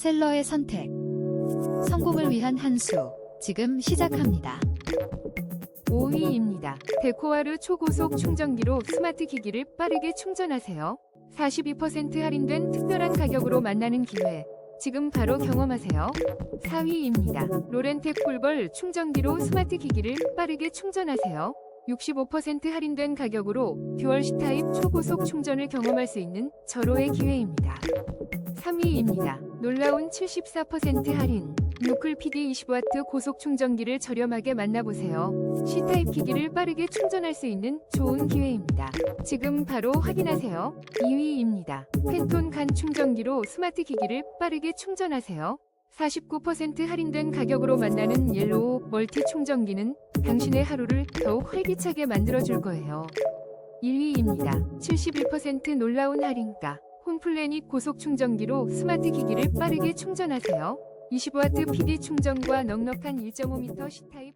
셀러의 선택. 성공을 위한 한 수. 지금 시작합니다. 5위입니다. 데코와르 초고속 충전기로 스마트 기기를 빠르게 충전하세요. 42% 할인된 특별한 가격으로 만나는 기회. 지금 바로 경험하세요. 4위입니다. 로렌텍 꿀벌 충전기로 스마트 기기를 빠르게 충전하세요. 65% 할인된 가격으로 듀얼 C타입 초고속 충전을 경험할 수 있는 절호의 기회입니다. 3위입니다. 놀라운 74% 할인. 노클 PD 20W 고속 충전기를 저렴하게 만나보세요. C타입 기기를 빠르게 충전할 수 있는 좋은 기회입니다. 지금 바로 확인하세요. 2위입니다. 펜톤 간 충전기로 스마트 기기를 빠르게 충전하세요. 49% 할인된 가격으로 만나는 옐로우 멀티 충전기는 당신의 하루를 더욱 활기차게 만들어줄 거예요. 1위입니다. 71% 놀라운 할인가. 홈플래닛 고속 충전기로 스마트 기기를 빠르게 충전하세요. 20W PD 충전과 넉넉한 1.5m C타입